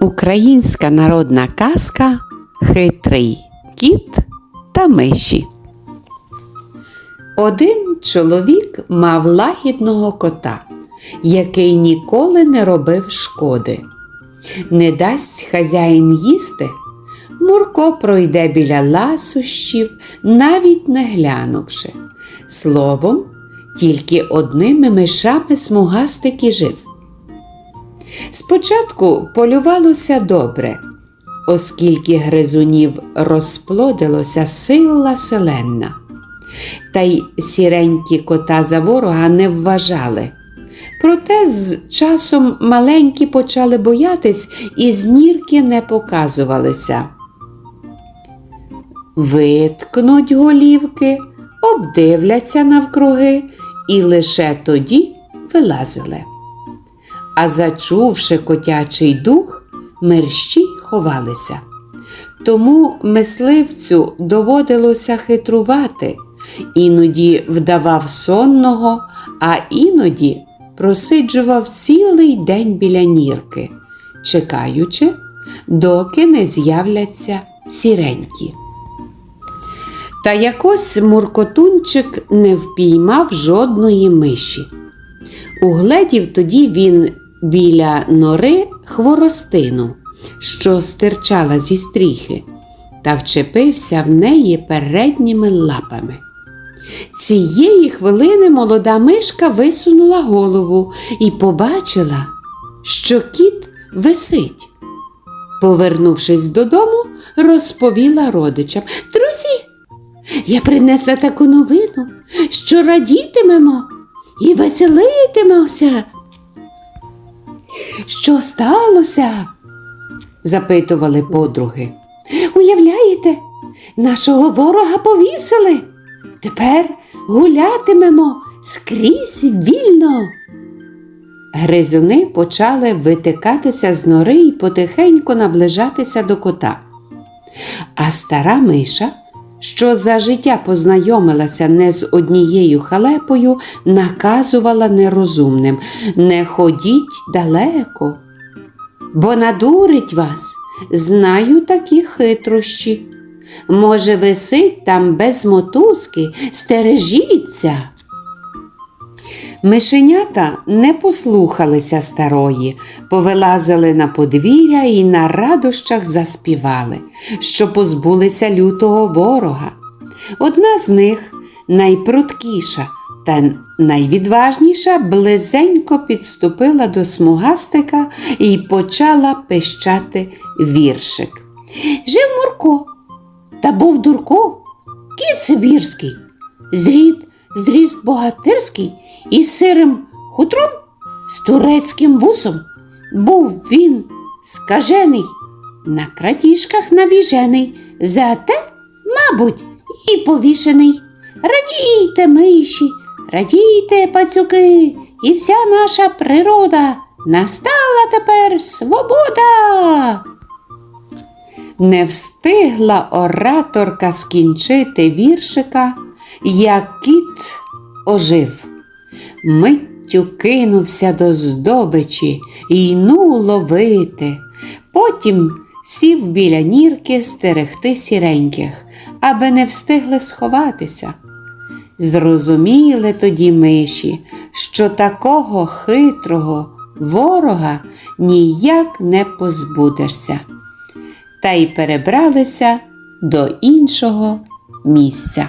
Українська народна казка Хитрий кіт та миші. Один чоловік мав лагідного кота, який ніколи не робив шкоди. Не дасть хазяїн їсти, Мурко пройде біля ласощів, навіть не глянувши. Словом, тільки одними мишами смугастик і жив. Спочатку полювалося добре, оскільки гризунів розплодилося сила селенна. Та й сіренькі кота за ворога не вважали. Проте з часом маленькі почали боятись і з нірки не показувалися. Виткнуть голівки, обдивляться навкруги і лише тоді вилазили. А зачувши котячий дух, мерщі ховалися. Тому мисливцю доводилося хитрувати, іноді вдавав сонного, а іноді просиджував цілий день біля нірки, чекаючи, доки не з'являться сіренькі. Та якось муркотунчик не впіймав жодної миші. Угледів тоді він біля нори хворостину, що стирчала зі стріхи, та вчепився в неї передніми лапами. Цієї хвилини молода мишка висунула голову і побачила, що кіт висить. Повернувшись додому, розповіла родичам Друзі, я принесла таку новину, що радітимемо і веселитимемося. Що сталося? запитували подруги. Уявляєте, нашого ворога повісили. Тепер гулятимемо скрізь вільно. Гризуни почали витикатися з нори і потихеньку наближатися до кота. А стара миша, що за життя познайомилася не з однією халепою, наказувала нерозумним не ходіть далеко, бо надурить вас, знаю такі хитрощі. Може, висить там без мотузки, стережіться. Мишенята не послухалися старої, повилазили на подвір'я і на радощах заспівали, що позбулися лютого ворога. Одна з них, найпруткіша та найвідважніша, близенько підступила до смугастика і почала пищати віршик. Жив Мурко, та був дурко, кіт сибірський, зрід, зріст богатирський і сирим хутром з турецьким вусом. Був він скажений, на крадіжках навіжений, зате, мабуть, і повішений. Радійте, миші, радійте, пацюки, і вся наша природа. Настала тепер свобода. Не встигла ораторка скінчити віршика, як кіт ожив. Миттю кинувся до здобичі і ну ловити. Потім сів біля нірки стерегти сіреньких, аби не встигли сховатися. Зрозуміли тоді миші, що такого хитрого ворога ніяк не позбудешся та й перебралися до іншого місця.